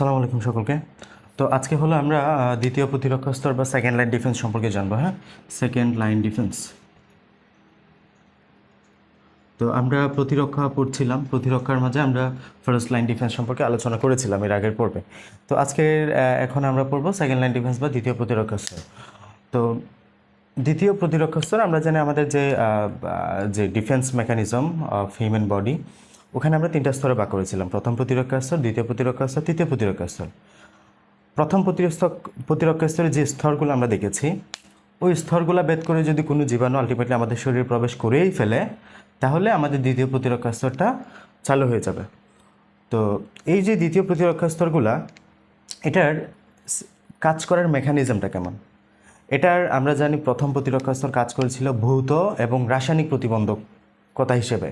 আসসালামু আলাইকুম সকলকে। তো আজকে হলো আমরা দ্বিতীয় প্রতিরক্ষা স্তর বা সেকেন্ড লাইন ডিফেন্স সম্পর্কে জানব হ্যাঁ? সেকেন্ড লাইন ডিফেন্স তো আমরা প্রতিরক্ষা পড়ছিলাম, প্রতিরক্ষার মাঝে আমরা ফার্স্ট লাইন ডিফেন্স সম্পর্কে আলোচনা করেছিলাম এর আগের পর্বে। তো আজকের এখন আমরা পড়ব সেকেন্ড লাইন ডিফেন্স বা দ্বিতীয় প্রতিরক্ষা স্তর। তো দ্বিতীয় প্রতিরক্ষা স্তর, আমরা জানি আমাদের যে যে defence mechanism of human body ওখানে আমরা তিনটা স্তরে ভাগ করেছিলাম। প্রথম প্রতিরক্ষা স্তর, দ্বিতীয় প্রতিরক্ষা স্তর, তৃতীয় প্রতিরক্ষা স্তর। প্রথম প্রতিরক্ষা প্রতিরক্ষা স্তরে যে স্তরগুলো আমরা দেখেছি, ওই স্তরগুলো ভেদ করে যদি কোনো জীবাণু আলটিমেটলি আমাদের শরীরে প্রবেশ করেই ফেলে, তাহলে আমাদের দ্বিতীয় প্রতিরক্ষা স্তরটা চালু হয়ে যাবে। তো এই যে দ্বিতীয় প্রতিরক্ষা স্তরগুলা, এটার কাজ করার মেকানিজমটা কেমন? এটার আমরা জানি প্রথম প্রতিরক্ষা স্তর কাজ করেছিল ভৌত এবং রাসায়নিক প্রতিবন্ধকতা হিসেবে।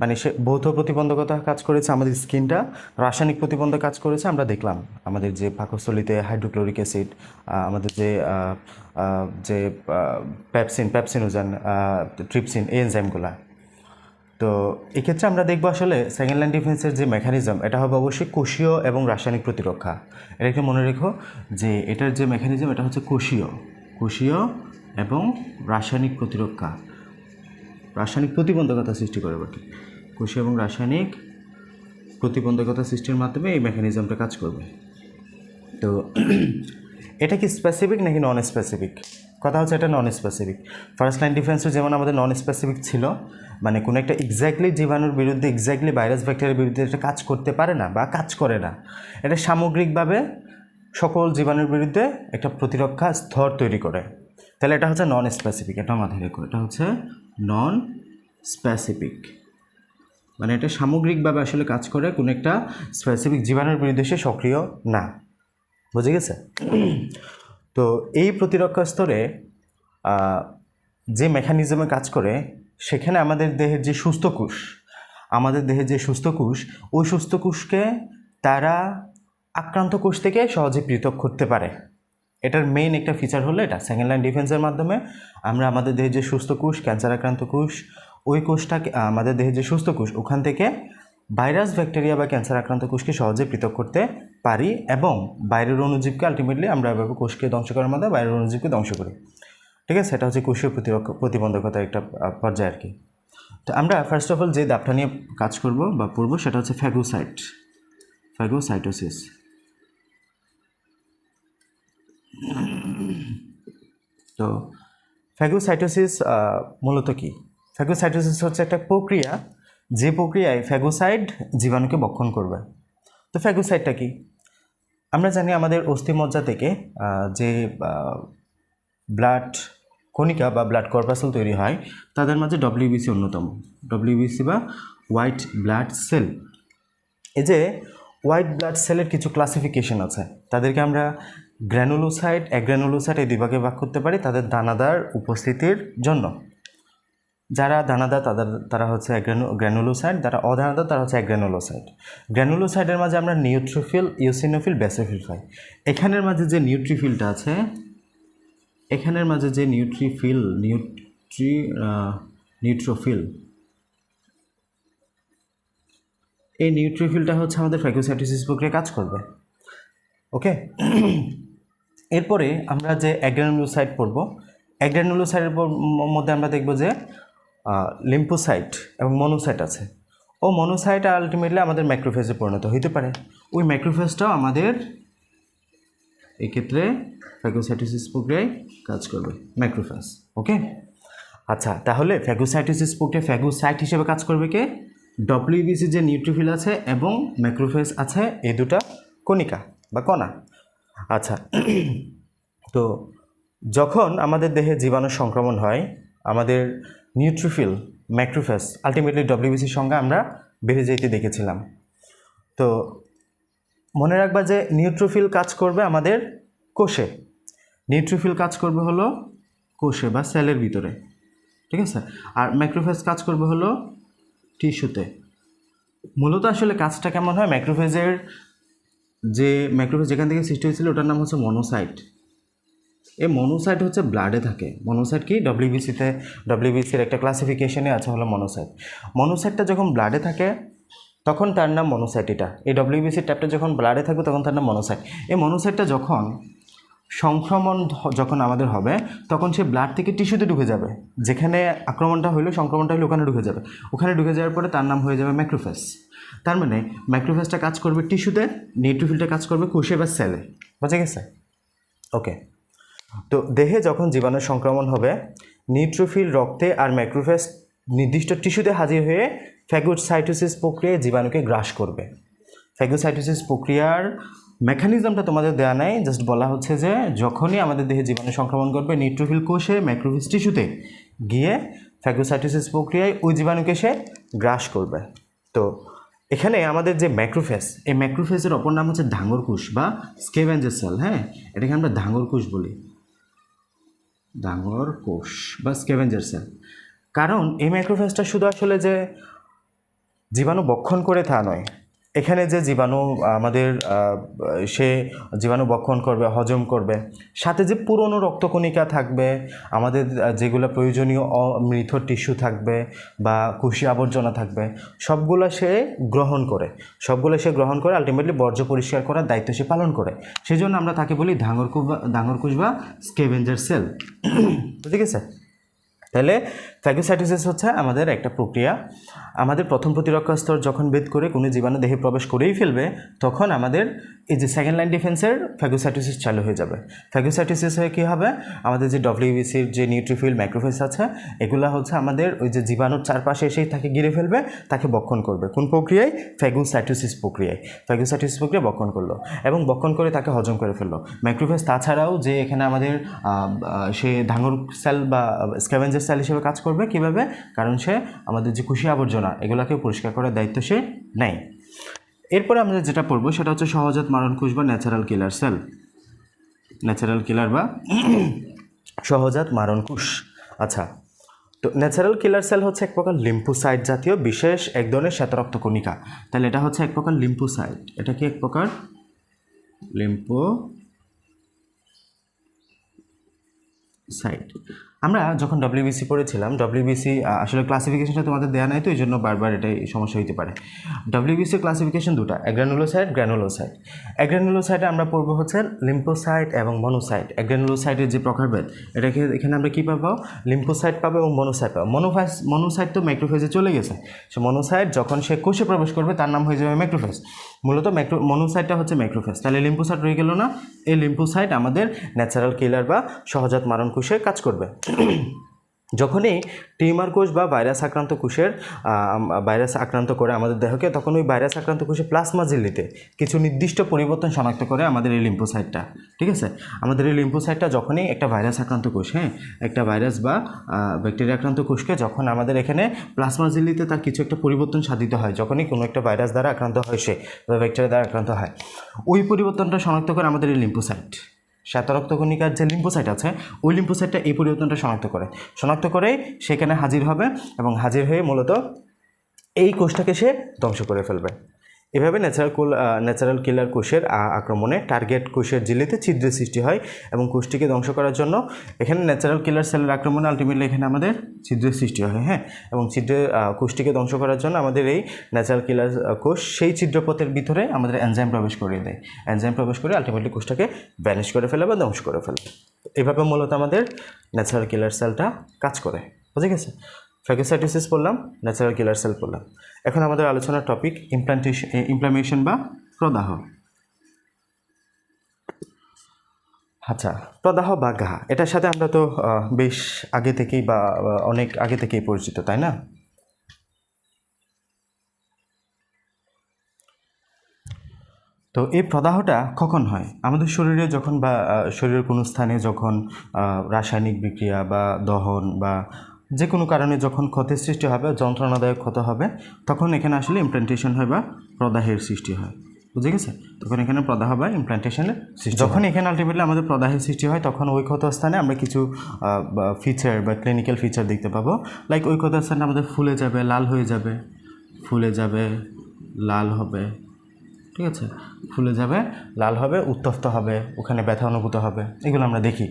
মানে সে ভৌত প্রতিবন্ধকতা কাজ করেছে, আমাদের স্কিনটা রাসায়নিক প্রতিবন্ধক কাজ করেছে, আমরা দেখলাম। আমাদের যে পাকস্থলিতে হাইড্রোক্লোরিক অ্যাসিড আমাদের যে যে প্যাপসিন প্যাপসিনোজেন ট্রিপসিন, এই এনজাইমগুলা। তো এক্ষেত্রে আমরা দেখব আসলে সেকেন্ড লাইন ডিফেন্সের যে মেকানিজম এটা হবে অবশ্যই কোষীয় এবং রাসায়নিক প্রতিরক্ষা। এটা একটু মনে রেখো যে এটার যে মেকানিজম এটা হচ্ছে কোষীয়। কোষীয় এবং রাসায়নিক প্রতিরক্ষা। রাসায়নিক প্রতিবন্ধকতা সৃষ্টি করে বাকি কোষীয় এবং রাসায়নিক প্রতিবন্ধকতা সৃষ্টির মাধ্যমে এই মেকানিজমটা কাজ করবে। তো এটা কি স্পেসিফিক নাকি নন স্পেসিফিক কথা হচ্ছে এটা নন স্পেসিফিক ফার্স্ট লাইন ডিফেন্সে যেমন আমাদের নন স্পেসিফিক ছিল মানে কোনো একটা এক্স্যাক্টলি জীবাণুর বিরুদ্ধে এক্স্যাক্টলি ভাইরাস ব্যাকটেরিয়ার বিরুদ্ধে এটা কাজ করতে পারে না বা কাজ করে না। এটা সামগ্রিকভাবে সকল জীবাণুর বিরুদ্ধে একটা প্রতিরক্ষা স্তর তৈরি করে। তাহলে এটা হচ্ছে নন স্পেসিফিক এটা মাথায় রেখো, এটা হচ্ছে নন স্পেসিফিক মানে এটা সামগ্রিকভাবে আসলে কাজ করে, কোনো একটা স্পেসিফিক জীবাণুর বিরুদ্ধে সে সক্রিয় না। বুঝে গেছে? তো এই প্রতিরক্ষা স্তরে যে মেকানিজমে কাজ করে, সেখানে আমাদের দেহের যে সুস্থ কোষ, আমাদের দেহের যে সুস্থ কোষ, ওই সুস্থ কোষকে তারা আক্রান্ত কোষ থেকে সহজে পৃথক করতে পারে। এটার মেইন একটা ফিচার হলো এটা সেকেন্ড লাইন ডিফেন্সের মাধ্যমে আমরা আমাদের দেহের যে সুস্থ কোষ ক্যান্সার আক্রান্ত কোষ ওই কোষটাকে আমাদের দেহের যে সুস্থ কোষ, ওখান থেকে ভাইরাস, ব্যাকটেরিয়া বা ক্যান্সার আক্রান্ত কোষকে সহজে পৃথক করতে পারি এবং বাইরের অণুজীবকে আলটিমেটলি আমরা এভাবে কোষকে ধ্বংস করার মাধ্যমে বাইরের অণুজীবকে ধ্বংস করি। ঠিক আছে? সেটা হচ্ছে কোষীয় প্রতিরক্ষা প্রতিবন্ধকতার একটা পর্যায় আর কি তো আমরা ফার্স্ট অফ অল যে দাপটা নিয়ে কাজ করব বা পড়ব সেটা হচ্ছে ফ্যাগোসাইট ফ্যাগোসাইটোসিস তো ফ্যাগোসাইটোসিস মূলত কি? ফ্যাগোসাইটোসিস হচ্ছে একটা প্রক্রিয়া, যে প্রক্রিয়ায় ফ্যাগোসাইড জীবাণুকে বক্ষণ করবে। তো ফ্যাগোসাইডটা কি? আমরা জানি আমাদের অস্থিমজ্জা থেকে যে ব্লাড কণিকা বা ব্লাড কর্পাসেল তৈরি হয়, তাদের মাঝে ডব্লিউবিসি অন্যতম। ডব্লিউবিসি বা হোয়াইট ব্লাড সেল এই যে হোয়াইট ব্লাড সেলের কিছু ক্লাসিফিকেশন আছে। তাদেরকে আমরা গ্র্যানুলোসাইট অ্যাগ্র্যানুলোসাইট এই দুই ভাগে ভাগ করতে পারি, তাদের দানাদার উপস্থিতির জন্য। যারা দানাদার, তাদের, তারা হচ্ছে গ্র্যানুলোসাইট যারা অদানাদার, তারা হচ্ছে অ্যাগ্র্যানুলোসাইট গ্র্যানুলোসাইটের মাঝে আমরা নিউট্রোফিল ইউসিনোফিল বেসোফিল পাই। এখানের মাঝে যে নিউট্রিফিলটা আছে, এখানের মাঝে যে নিউট্রিফিল নিউট্রি নিউট্রোফিল এই নিউট্রিফিলটা হচ্ছে আমাদের ফ্যাগোসাইটোসিস প্রক্রিয়া কাজ করবে। ওকে? এরপরে আমরা যে অ্যাগ্রানুলোসাইট পড়ব অ্যাগ্রানুলোসাইটের মধ্যে আমরা দেখব যে লিম্পোসাইট এবং মনোসাইট আছে। ও মনোসাইট আলটিমেটলি আমাদের ম্যাক্রোফেজে পরিণত হইতে পারে। ওই ম্যাক্রোফেজটাও আমাদের এক্ষেত্রে ফ্যাগোসাইটোসিস প্রক্রিয়ায় কাজ করবে ম্যাক্রোফেজ ওকে আচ্ছা তাহলে ফ্যাগোসাইটোসিস প্রক্রিয়া ফ্যাগোসাইট হিসেবে কাজ করবে কে? ডব্লিউবিসি যে নিউট্রিফিল আছে এবং ম্যাক্রোফেজ আছে এই দুটা কণিকা বা কণা। আচ্ছা তো যখন আমাদের দেহে জীবাণু সংক্রমণ হয়, আমাদের নিউট্রিফিল ম্যাক্রোফেস আলটিমেটলি ডব্লিউবিসির সঙ্গে আমরা বেড়ে যেতে দেখেছিলাম। তো মনে রাখবা যে নিউট্রোফিল কাজ করবে আমাদের কোষে। নিউট্রোফিল কাজ করবে হলো কোষে বা সেলের ভিতরে। ঠিক আছে? আর ম্যাক্রোফেজ কাজ করবে হলো টিস্যুতে। মূলত আসলে কাজটা কেমন হয়? ম্যাক্রোফেজের যে ম্যাক্রোফেজ যেখান থেকে সৃষ্টি হয়েছিল, ওটার নাম হচ্ছে মনোসাইট এই মনোসাইট হচ্ছে ব্লাডে থাকে। মনোসাইট কি? ডব্লিউবিসিতে ডব্লিউবিসির একটা ক্লাসিফিকেশনে আছে হলো মনোসাইট মনোসাইটটা যখন ব্লাডে থাকে, তখন তার নাম মনোসাইট এটা। এই ডব্লিউবিসি ট্যাপটা যখন ব্লাডে থাকবে, তখন তার নাম মনোসাইট এই মনোসাইটটা যখন সংক্রমণ যখন আমাদের হবে, তখন সে ব্লাড থেকে টিস্যুতে ঢুকে যাবে। যেখানে আক্রমণটা হলো সংক্রমণটা হলো ওখানে ঢুকে যাবে। ওখানে ঢুকে যাওয়ার পরে তার নাম হয়ে যাবে ম্যাক্রোফেস তার মানে ম্যাক্রোফেসটা কাজ করবে টিস্যুতে নিউট্রোফিলটা কাজ করবে কোষে বা সেলে বোঝা গেছে? ওকে তো দেহে যখন জীবাণু সংক্রমণ হবে নিউট্রোফিল রক্তে আর ম্যাক্রোফেস নির্দিষ্ট টিস্যুতে হাজির হয়ে ফ্যাগোসাইটোসিস প্রক্রিয়ায় জীবাণুকে গ্রাস করবে। ফ্যাগোসাইটোসিস প্রক্রিয়ার মেকানিজমটা তোমাদের দেওয়া নাই জাস্ট বলা হচ্ছে যে যখনই আমাদের দেহে জীবাণু সংক্রমণ করবে নিউট্রোফিল কোষে ম্যাক্রোফিস টিস্যুতে গিয়ে ফ্যাগোসাইটোসিস প্রক্রিয়ায় ওই জীবাণুকে সে গ্রাস করবে। তো এখানে আমাদের যে ম্যাক্রোফেস এই ম্যাক্রোফেসের অপর নাম হচ্ছে ধাঙ্গর কোষ বা স্কেভেঞ্জার সেল হ্যাঁ? এটাকে আমরা ধাঙ্গর কোষ বলি। ডাঙর কোষ বা স্কেভেঞ্জার সেল। কারণ এই মাইক্রোফেসটা শুধু আসলে যে জীবাণু বক্ষণ করে তা নয় এখানে যে জীবাণু, আমাদের সে জীবাণু বক্ষণ করবে, হজম করবে, সাথে যে পুরনো রক্তকণিকা থাকবে, আমাদের যেগুলো প্রয়োজনীয় মৃত টিস্যু থাকবে বা কুশি আবর্জনা থাকবে, সবগুলো সে গ্রহণ করে। সবগুলো সে গ্রহণ করে আলটিমেটলি বর্জ্য পরিষ্কার করার দায়িত্ব সে পালন করে। সেই জন্য আমরা তাকে বলি ধাঙর কুশ বা ধাঙর কুশ বা স্কেভেঞ্জার সেল ঠিক আছে? তাহলে ফ্যাগোসাইটোসিস হচ্ছে আমাদের একটা প্রক্রিয়া। আমাদের প্রথম প্রতিরক্ষা স্তর যখন ভেদ করে কোনো জীবাণু দেহে প্রবেশ করেই ফেলবে, তখন আমাদের এই যে সেকেন্ড লাইন ডিফেন্সের ফ্যাগোসাইটোসিস চালু হয়ে যাবে। ফ্যাগোসাইটোসিস হয়ে কী হবে? আমাদের যে ডব্লিউবিসির যে নিউট্রিফিল ম্যাক্রোফেস আছে, এগুলো হচ্ছে আমাদের ওই যে জীবাণুর চারপাশে এসেই তাকে গিরে ফেলবে, তাকে বক্ষণ করবে। কোন প্রক্রিয়ায়? ফ্যাগোসাইটোসিস প্রক্রিয়ায়। ফ্যাগোসাইটোসিস প্রক্রিয়া বক্ষণ করল এবং বক্ষণ করে তাকে হজম করে ফেলল। ম্যাক্রোফেস তাছাড়াও যে এখানে আমাদের সে ধাঙর সেল বা স্ক্যাভেঞ্জার সেল হিসেবে কাজ করবে কীভাবে? কারণ সে আমাদের যে খুশি আবর্জনা, এগুলোকে পরিষ্কার করার দায়িত্ব সে নেয়। এরপরে আমরা যেটা পড়ব সেটা হচ্ছে সহজাত মারণ কোষ বা natural killer cell natural killer বা সহজাত মারণ কোষ। আচ্ছা তো ন্যাচারাল কিলার সেল হচ্ছে এক প্রকার লিম্ফোসাইট জাতীয় বিশেষ এক ধরনের শ্বেতরক্ত কণিকা। তাহলে এটা হচ্ছে এক প্রকার লিম্ফোসাইট এটা কি এক প্রকার? লিম্ফো সাইট আমরা যখন ডব্লিউবিসি পড়েছিলাম ডব্লিউবিসি আসলে ক্লাসিফিকেশনটা তোমাদের দেওয়া নাই তো এই জন্য বারবার এটাই সমস্যা হইতে পারে। ডব্লিউবিসি ক্লাসিফিকেশন দুটা অ্যাগ্রানুলোসাইট গ্র্যানুলোসাইট অ্যাগ্রানুলোসাইটে আমরা পড়ব হচ্ছে লিম্পোসাইট এবং মনোসাইট অ্যাগ্রানুলোসাইটের যে প্রকারভেদ এটাকে এখানে আমরা কী পাবো? লিম্পোসাইট পাবো এবং মনোসাইট পাবো। মনোফাইস মনোসাইট তো ম্যাক্রোফেজে চলে গেছে। সে মনোসাইট যখন সে কোষে প্রবেশ করবে, তার নাম হয়ে যাবে ম্যাক্রোফেজ মূলত ম্যাক্রো মনোসাইটটা হচ্ছে ম্যাক্রোফেজ তাহলে লিম্পোসাইট রয়ে গেল না? এই লিম্পোসাইট আমাদের ন্যাচারাল কিলার বা সহজাত মারণ কোষে কাজ করবে। যখনই টিউমার কোষ বা ভাইরাস আক্রান্ত কোষের ভাইরাস আক্রান্ত করে আমাদের দেহকে তখন ওই ভাইরাস আক্রান্ত কোষে প্লাজমা ঝিল্লিতে কিছু নির্দিষ্ট পরিবর্তন শনাক্ত করে আমাদের এই লিম্ফোসাইটটা ঠিক আছে? আমাদের এই লিম্ফোসাইটটা যখনই একটা ভাইরাস আক্রান্ত কোষ হ্যাঁ? একটা ভাইরাস বা ব্যাকটেরিয়া আক্রান্ত কোষকে যখন আমাদের এখানে প্লাজমা ঝিল্লিতে তার কিছু একটা পরিবর্তন সাধিত হয়, যখনই কোনো একটা ভাইরাস দ্বারা আক্রান্ত হয় সে বা ব্যাকটেরিয়া দ্বারা আক্রান্ত হয়, ওই পরিবর্তনটা শনাক্ত করে আমাদের এই লিম্ফোসাইট শ্বেতরক্তকণিকার যে লিম্পোসাইট আছে, ওই লিম্পোসাইটটা এই পরিবর্তনটা শনাক্ত করে। শনাক্ত করে সেখানে হাজির হবে এবং হাজির হয়ে মূলত এই কোষটাকে সে ধ্বংস করে ফেলবে। এভাবে ন্যাচারাল কোল ন্যাচারাল কিলার কোষের আক্রমণে টার্গেট কোষের ঝিল্লিতে ছিদ্রের সৃষ্টি হয় এবং কোষটিকে ধ্বংস করার জন্য এখানে ন্যাচারাল কিলার সেলের আক্রমণে আলটিমেটলি এখানে আমাদের ছিদ্রের সৃষ্টি হয় হ্যাঁ? এবং ছিদ্রের কোষটিকে ধ্বংস করার জন্য আমাদের এই ন্যাচারাল কিলার কোষ সেই ছিদ্রপথের ভিতরে আমাদের এনজাইম প্রবেশ করিয়ে দেয়। এনজাইম প্রবেশ করে আলটিমেটলি কোষটাকে ব্যানিশ করে ফেলে বা ধ্বংস করে ফেলে। এভাবে মূলত আমাদের ন্যাচারাল কিলার সেলটা কাজ করে। বুঝে গেছে? ফ্যাগোসাইটোসিস পড়লাম ন্যাচারাল কিলার সেল পড়লাম। এখন আমাদের আলোচনার টপিক ইমপ্লান্টেশন ইমপ্লামেশন বা প্রদাহ। আচ্ছা প্রদাহ বা ঘা এটার সাথে আমরা তো বেশ আগে থেকেই বা অনেক আগে থেকেই পরিচিত, তাই না? তো এই প্রদাহটা কখন হয়? আমাদের শরীরে যখন বা শরীরের কোনো স্থানে যখন রাসায়নিক বিক্রিয়া বা দহন বা যে কোনো কারণে যখন ক্ষতির সৃষ্টি হবে যন্ত্রণাদায়ক ক্ষত হবে, তখন এখানে আসলে ইমপ্লান্টেশন হয় বা প্রদাহের সৃষ্টি হয়। বুঝে গেছে? তখন এখানে প্রদাহ বা ইমপ্লান্টেশনের সৃষ্টি যখন এখানে আলটিমেটলি আমাদের প্রদাহের সৃষ্টি হয়, তখন ওই ক্ষত স্থানে আমরা কিছু ফিচার বা ক্লিনিক্যাল ফিচার দেখতে পাবো। লাইক ওই ক্ষত স্থানে আমাদের ফুলে যাবে, লাল হয়ে যাবে, ফুলে যাবে, লাল হবে। ঠিক আছে? ফুলে যাবে, লাল হবে, উত্তপ্ত হবে, ওখানে ব্যথা অনুভূত হবে, এগুলো আমরা দেখি।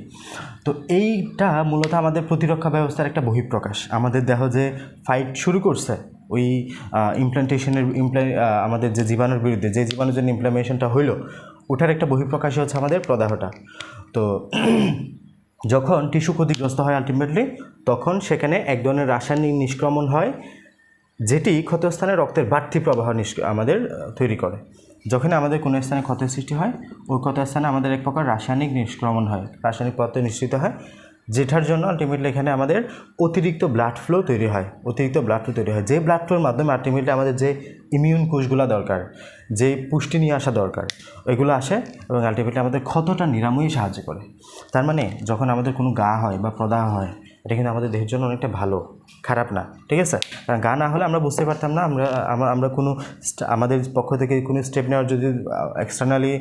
তো এইটা মূলত আমাদের প্রতিরক্ষা ব্যবস্থার একটা বহিঃপ্রকাশ। আমাদের দেহ যে ফাইট শুরু করছে, ওই ইমপ্লান্টেশনের ইমপ্লা আমাদের যে জীবাণুর বিরুদ্ধে, যে জীবাণুর জন্য ইমপ্লামেশনটা হইল, ওটার একটা বহিঃপ্রকাশই হচ্ছে আমাদের প্রদাহটা। তো যখন টিস্যু ক্ষতিগ্রস্ত হয় আলটিমেটলি তখন সেখানে এক ধরনের রাসায়নিক নিষ্ক্রমণ হয়, যেটি ক্ষতস্থানে রক্তের বাড়তি প্রবাহ আমাদের তৈরি করে। যখন আমাদের কোনো স্থানে ক্ষতের সৃষ্টি হয়, ওই ক্ষতস্থানে আমাদের এক প্রকার রাসায়নিক নিষ্ক্রমণ হয়। রাসায়নিক পদার্থ নিঃসৃত হয়, যেটার জন্য আলটিমেটলি এখানে আমাদের অতিরিক্ত ব্লাড ফ্লো তৈরি হয়, অতিরিক্ত ব্লাড ফ্লো তৈরি হয়। যে ব্লাড ফ্লোর মাধ্যমে আলটিমেটলি আমাদের যে ইমিউন কোষগুলো দরকার, যে পুষ্টি নিয়ে আসা দরকার, ওইগুলো আসে এবং আলটিমেটলি আমাদের ক্ষতটা নিরাময়ই সাহায্য করে। তার মানে যখন আমাদের কোনো গা হয় বা প্রদাহ হয় এটা কিন্তু আমাদের দেহের জন্য অনেকটা ভালো, খারাপ না, ঠিক আছে? গা না হলে আমরা বুঝতে পারতাম না, আমরা আমরা কোনো আমাদের পক্ষ থেকে কোনো স্টেপ নেওয়ার যদি এক্সটার্নালি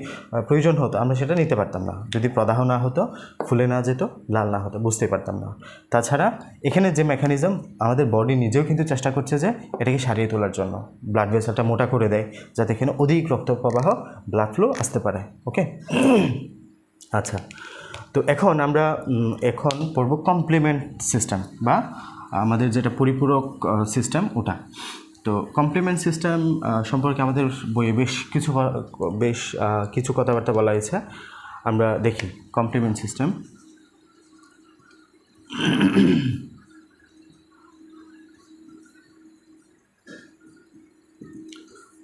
প্রয়োজন হতো, আমরা সেটা নিতে পারতাম না। যদি প্রদাহ না হতো, ফুলে না যেত, লাল না হতো, বুঝতে পারতাম না। তাছাড়া এখানে যে মেকানিজম আমাদের বডি নিজেও কিন্তু চেষ্টা করছে যে এটাকে সারিয়ে তোলার জন্য। ব্লাড ভেসেলটা মোটা করে দেয়, যাতে এখানে অধিক রক্ত প্রবাহ ব্লাড ফ্লো আসতে পারে ওকে আচ্ছা তো এখন আমরা এখন পড়ব কমপ্লিমেন্ট সিস্টেম বা আমাদের যেটা পরিপূরক সিস্টেম ওটা। তো কমপ্লিমেন্ট সিস্টেম সম্পর্কে আমাদের বইয়ে বেশ কিছু বেশ কিছু কথাবার্তা বলা হয়েছে। আমরা দেখি কমপ্লিমেন্ট সিস্টেম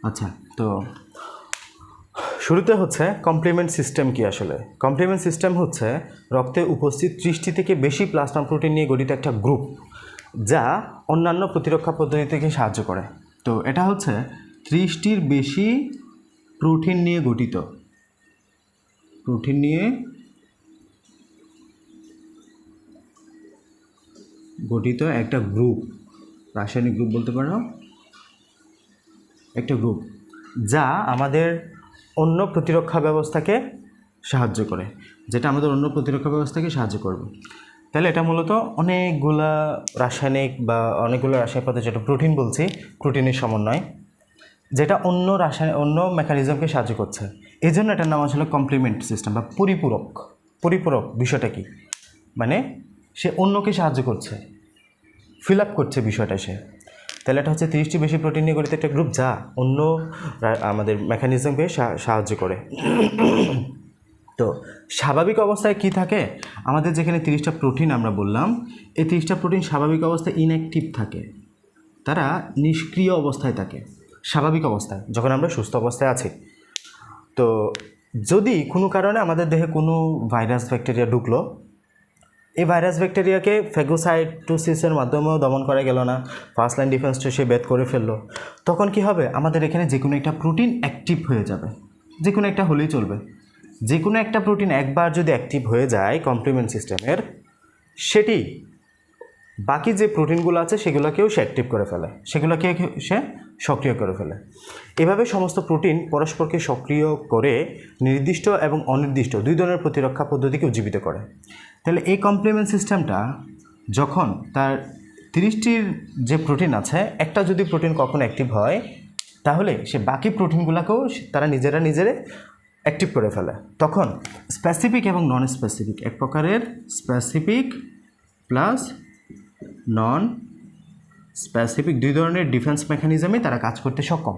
আচ্ছা তো শুরুতে হচ্ছে কমপ্লিমেন্ট সিস্টেম কি আসলে? কমপ্লিমেন্ট সিস্টেম হচ্ছে রক্তে উপস্থিত ত্রিশটি থেকে বেশি প্লাজমা প্রোটিন নিয়ে গঠিত একটা গ্রুপ যা অন্যান্য প্রতিরক্ষা পদ্ধতি থেকে সাহায্য করে। তো এটা হচ্ছে ত্রিশটির বেশি প্রোটিন নিয়ে গঠিত। প্রোটিন নিয়ে গঠিত একটা গ্রুপ রাসায়নিক গ্রুপ বলতে পারো? একটা গ্রুপ যা আমাদের অন্য প্রতিরক্ষা ব্যবস্থাকে সাহায্য করে, যেটা আমাদের অন্য প্রতিরক্ষা ব্যবস্থাকে সাহায্য করবে। তাহলে এটা মূলত অনেকগুলা রাসায়নিক বা অনেকগুলো রাসায়নিক পদার্থ, যেটা প্রোটিন বলছি, প্রোটিনের সমন্বয়, যেটা অন্য রাসায়নিক, অন্য মেকানিজমকে সাহায্য করছে। এই জন্য এটার নাম আসলে কমপ্লিমেন্ট সিস্টেম বা পরিপূরক। পরিপূরক বিষয়টা কি? মানে সে অন্যকে সাহায্য করছে ফিল আপ করছে বিষয়টা সে। তাহলে এটা হচ্ছে তিরিশটি বেশি প্রোটিন নিয়ে গঠিত একটা গ্রুপ যা অন্য আমাদের মেকানিজমকে সাহায্য করে। তো স্বাভাবিক অবস্থায় কি থাকে? আমাদের যেখানে তিরিশটা প্রোটিন আমরা বললাম, এই তিরিশটা প্রোটিন স্বাভাবিক অবস্থায় ইনঅ্যাক্টিভ থাকে। তারা নিষ্ক্রিয় অবস্থায় থাকে, স্বাভাবিক অবস্থায়, যখন আমরা সুস্থ অবস্থায় আছি। তো যদি কোনো কারণে আমাদের দেহে কোনো ভাইরাস ব্যাকটেরিয়া ঢুকলো এই ভাইরাস ব্যাকটেরিয়াকে ফেগোসাইটোসিসের মাধ্যমেও দমন করা গেল না। ফার্স্ট লাইন ডিফেন্সটা সে বেদ করে ফেলল। তখন কি হবে? আমাদের এখানে যে কোনো একটা প্রোটিন অ্যাক্টিভ হয়ে যাবে। যে কোনো একটা হলেই চলবে। যে কোনো একটা প্রোটিন একবার যদি অ্যাক্টিভ হয়ে যায় কমপ্লিমেন্ট সিস্টেমের সেটি বাকি যে প্রোটিনগুলো আছে সেগুলোকেও সে অ্যাক্টিভ করে ফেলে। সেগুলোকে সে সক্রিয় করে ফেলে। এভাবে সমস্ত প্রোটিন পরস্পরকে সক্রিয় করে নির্দিষ্ট এবং অনির্দিষ্ট দুই ধরনের প্রতিরক্ষা পদ্ধতিকে উজ্জীবিত করে। তাহলে এই কমপ্লিমেন্ট সিস্টেমটা যখন তার তিরিশটির যে প্রোটিন আছে, একটা যদি প্রোটিন কখন অ্যাক্টিভ হয়, তাহলে সে বাকি প্রোটিনগুলোকেও তারা নিজেরা নিজেরা অ্যাক্টিভ করে ফেলে। তখন স্পেসিফিক এবং নন স্পেসিফিক এক প্রকারের স্পেসিফিক প্লাস নন স্পেসিফিক দুই ধরনের ডিফেন্স মেকানিজমে তারা কাজ করতে সক্ষম।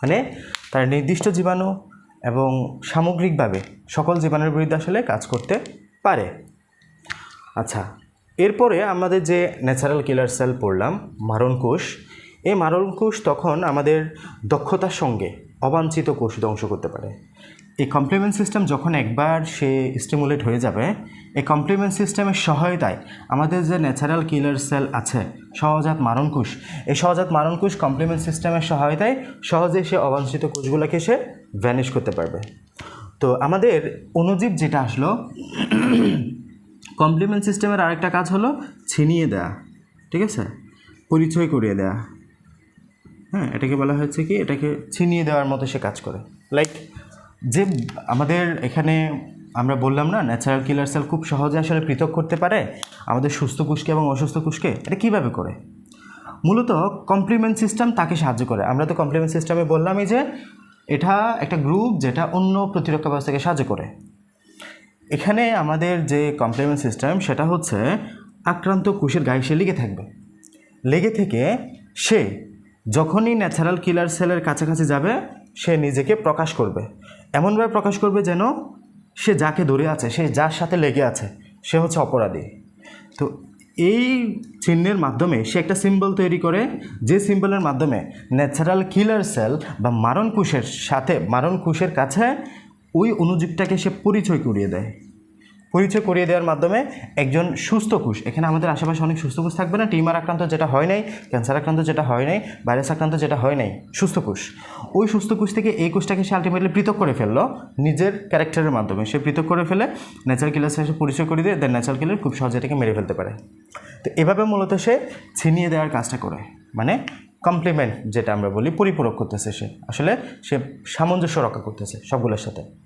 মানে তারা নির্দিষ্ট জীবাণু এবং সামগ্রিকভাবে সকল জীবাণুর বিরুদ্ধে আসলে কাজ করতে পারে। আচ্ছা এরপরে আমাদের যে ন্যাচারাল কিলার সেল পড়লাম, মারণ কোষ, এই মারণ কোষ তখন আমাদের দক্ষতার সঙ্গে অবাঞ্ছিত কোষ ধ্বংস করতে পারে। এই কমপ্লিমেন্ট সিস্টেম যখন একবার সে স্টিমুলেট হয়ে যাবে, এই কমপ্লিমেন্ট সিস্টেমের সহায়তায় আমাদের যে ন্যাচারাল কিলার সেল আছে, সহজাত মারণ কোষ, এই সহজাত মারণ কোষ কমপ্লিমেন্ট সিস্টেমের সহায়তায় সহজে সে অবাঞ্ছিত কোষগুলোকে সে ভ্যানিশ করতে পারবে। তো আমাদের অণুজীব যেটা আসলো কমপ্লিমেন্ট সিস্টেমের আরেকটা কাজ হলো ছিনিয়ে দেয়া, ঠিক আছে? পরিচয় করিয়ে দেয়া। হ্যাঁ এটাকে বলা হয়েছে কি? এটাকে ছিনিয়ে দেওয়ার মতো সে কাজ করে। লাইক যে আমাদের এখানে আমরা বললাম না ন্যাচারাল কিলার সেল খুব সহজে আসলে পৃথক করতে পারে আমাদের সুস্থ কোষকে এবং অসুস্থ কোষকে এটা কীভাবে করে? মূলত কমপ্লিমেন্ট সিস্টেম তাকে সাহায্য করে। আমরা তো কমপ্লিমেন্ট সিস্টেমে বললামই যে এটা একটা গ্রুপ যেটা অন্য প্রতিরক্ষা ব্যবস্থাকে সাহায্য করে। এখানে আমাদের যে কমপ্লিমেন্ট সিস্টেম সেটা হচ্ছে আক্রান্ত কোষের গায়ে সে লেগে থাকবে। লেগে থেকে সে যখনই ন্যাচারাল কিলার সেলের কাছাকাছি যাবে, সে নিজেকে প্রকাশ করবে। এমনভাবে প্রকাশ করবে যেন সে যাকে ধরে আছে, সে যার সাথে লেগে আছে, সে হচ্ছে অপরাধী। তো এই চিহ্নের মাধ্যমে সে একটা সিম্বল তৈরি করে, যে সিম্বলের মাধ্যমে ন্যাচারাল কিলার সেল বা মারণ কুশের সাথে, মারণ কুশের কাছে ওই অনুজীবটাকে সে পরিচয় করিয়ে দেয়। পরিচয় করিয়ে দেওয়ার মাধ্যমে একজন সুস্থ কোষ, এখানে আমাদের আশেপাশে অনেক সুস্থ কোষ থাকবে না, টিউমার আক্রান্ত যেটা হয় নাই, ক্যান্সার আক্রান্ত যেটা হয় নাই, ভাইরাস আক্রান্ত যেটা হয় নাই, সুস্থ কোষ। ওই সুস্থ কোষ থেকে এই কোষটাকে সে আলটিমেটলি পৃথক করে ফেলল নিজের ক্যারেক্টারের মাধ্যমে। সে পৃথক করে ফেলে ন্যাচারাল কিলার সাথে পরিচয় করে দিয়ে দেন ন্যাচারাল কিলার খুব সহজে এটাকে মেরে ফেলতে পারে। তো এভাবে মূলত সে ছিনিয়ে দেওয়ার কাজটা করে মানে কমপ্লিমেন্ট যেটা আমরা বলি, পরিপূরক করতেছে সে। আসলে সে সামঞ্জস্য রক্ষা করতেছে সবগুলোর সাথে।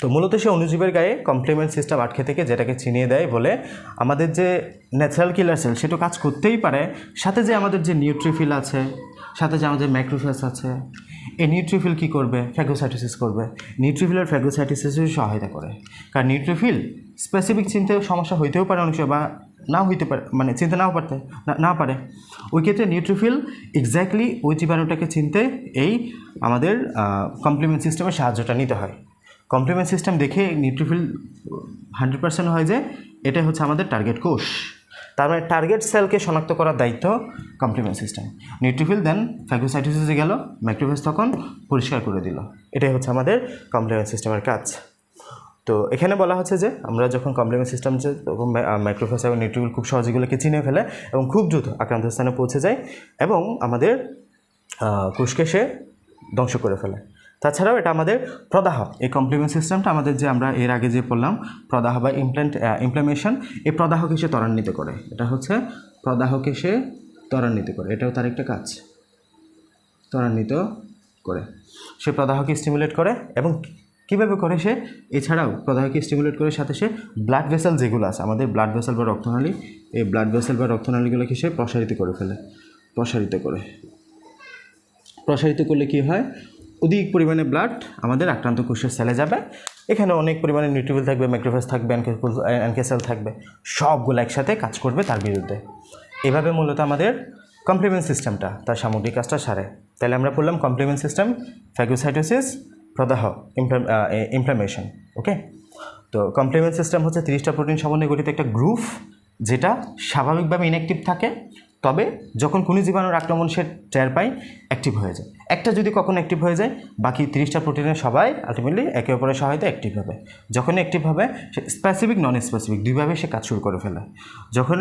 তো মূলত সে অনুজীবের গায়ে কমপ্লিমেন্ট সিস্টেম আটকে থেকে যেটাকে চিনিয়ে দেয় বলে আমাদের যে ন্যাচারাল কিলার সেল সেটা কাজ করতেই পারে। সাথে যে আমাদের যে নিউট্রিফিল আছে, সাথে যে আমাদের ম্যাক্রোফেস আছে, এই নিউট্রিফিল কী করবে? ফ্যাগোসাইটোসিস করবে। নিউট্রিফিলের ফ্যাগোসাইটোসিসের সহায়তা করে। কারণ নিউট্রিফিল স্পেসিফিক চিনতে সমস্যা হইতেও পারে অনেক বা নাও হইতে পারে মানে চিনতে নাও পারতে, না- না পারে। ওই ক্ষেত্রে নিউট্রিফিল এক্স্যাক্টলি ওই জীবাণুটাকে চিনতে এই আমাদের কমপ্লিমেন্ট সিস্টেমের সাহায্যটা নিতে হয়। কমপ্লিমেন্ট সিস্টেম দেখে নিউট্রিফিল হান্ড্রেড পার্সেন্ট হয় যে এটাই হচ্ছে আমাদের টার্গেট কোষ। তার মানে টার্গেট সেলকে শনাক্ত করার দায়িত্ব কমপ্লিমেন্ট সিস্টেম নিউট্রিফিল দেন ফ্যাগোসাইটোসিসে গেল ম্যাক্রোফেস তখন পরিষ্কার করে দিল। এটাই হচ্ছে আমাদের কমপ্লিমেন্ট সিস্টেমের কাজ। তো এখানে বলা হচ্ছে যে, আমরা যখন কমপ্লিমেন্ট সিস্টেম যে, তখন মাইক্রোফেস এবং নিউট্রিফিল খুব সহজেগুলোকে চিনে ফেলে এবং খুব দ্রুত আক্রান্ত স্থানে পৌঁছে যায় এবং আমাদের কোষকে সে ধ্বংস করে ফেলে। তাছাড়াও এটা আমাদের প্রদাহ। এই কমপ্লিমেন্ট সিস্টেমটা আমাদের যে আমরা এর আগে যে পড়লাম, প্রদাহ বা ইমপ্ল্যান্ট ইমপ্লামেশন এই প্রদাহকে সে ত্বরান্বিত করে। এটা হচ্ছে প্রদাহকে সে ত্বরান্বিত করে। এটাও তার একটা কাজ। ত্বরান্বিত করে। সে প্রদাহকে স্টিমুলেট করে এবং কীভাবে করে সে? এছাড়াও প্রদাহকে স্টিমুলেট করে সাথে সে ব্লাড ভেসেল যেগুলো আছে, আমাদের ব্লাড ভেসেল বা রক্তনালী, এই ব্লাড ভেসেল বা রক্তনালীগুলোকে সে প্রসারিত করে ফেলে। প্রসারিত করে। প্রসারিত করলে কি হয়? অধিক পরিমাণে ব্লাড আমাদের আক্রান্ত কোষের সেলে যাবে। এখানে অনেক পরিমাণে নিউট্রিফিল থাকবে ম্যাক্রোফেস থাকবে অ্যানকেসেল থাকবে। সবগুলো একসাথে কাজ করবে তার বিরুদ্ধে। এভাবে মূলত আমাদের কমপ্লিমেন্ট সিস্টেমটা তার সামগ্রিক কাজটা সারে। তাহলে আমরা বললাম কমপ্লিমেন্ট সিস্টেম ফ্যাগোসাইটোসিস প্রদাহ ইমপ্লামেশন ওকে তো কমপ্লিমেন্ট সিস্টেম হচ্ছে তিরিশটা প্রোটিন সমন্বয়ে গঠিত একটা গ্রুপ যেটা স্বাভাবিকভাবে ইনঅ্যাক্টিভ থাকে। তবে যখন কোনো জীবাণুর আক্রমণ সে টের পায় অ্যাক্টিভ হয়ে যায়। একটা যদি কখন অ্যাক্টিভ হয়ে যায়, বাকি তিরিশটা প্রোটিনের সবাই আলটিমেটলি একে অপরের সহায়তা অ্যাক্টিভ হবে। যখনই অ্যাক্টিভ হবে, সে স্পেসিফিক নন স্পেসিফিক দুইভাবে সে কাজ শুরু করে ফেলে। যখন,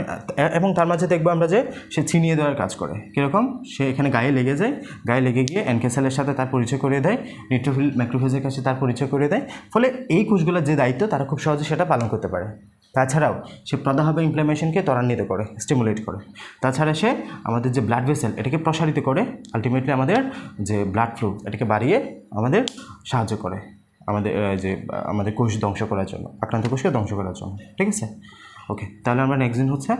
এবং তার মাঝে দেখব আমরা যে সে ছিনিয়ে দেওয়ার কাজ করে। কীরকম? সে এখানে গায়ে লেগে যায়, গায়ে লেগে গিয়ে এনকেসেলের সাথে তার পরিচয় করে দেয় নিউট্রোফিল ম্যাক্রোফেজের কাছে তার পরিচয় করে দেয়। ফলে এই কোষগুলোর যে দায়িত্ব, তারা খুব সহজে সেটা পালন করতে পারে। তাছাড়াও সে প্রদাহ বা ইমপ্লামেশনকে ত্বরান্বিত করে স্টিমুলেট করে। তাছাড়া সে আমাদের যে ব্লাড ভেসেল এটাকে প্রসারিত করে আলটিমেটলি আমাদের যে ব্লাড ফ্লো এটাকে বাড়িয়ে আমাদের সাহায্য করে, আমাদের যে, আমাদের কোষ ধ্বংস করার জন্য, আক্রান্ত কোষকে ধ্বংস করার জন্য, ঠিক আছে? ওকে তাহলে আমরা নেক্সট দিন হচ্ছে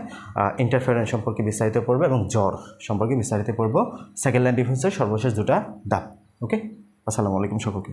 ইন্টারফেয়ারেন্স সম্পর্কে বিস্তারিত পড়ব এবং জ্বর সম্পর্কে বিস্তারিত পড়ব। সেকেন্ড লাইন ডিফেন্সের সর্বশেষ দুটা দাপ ওকে আসসালামু আলাইকুম সকলকে।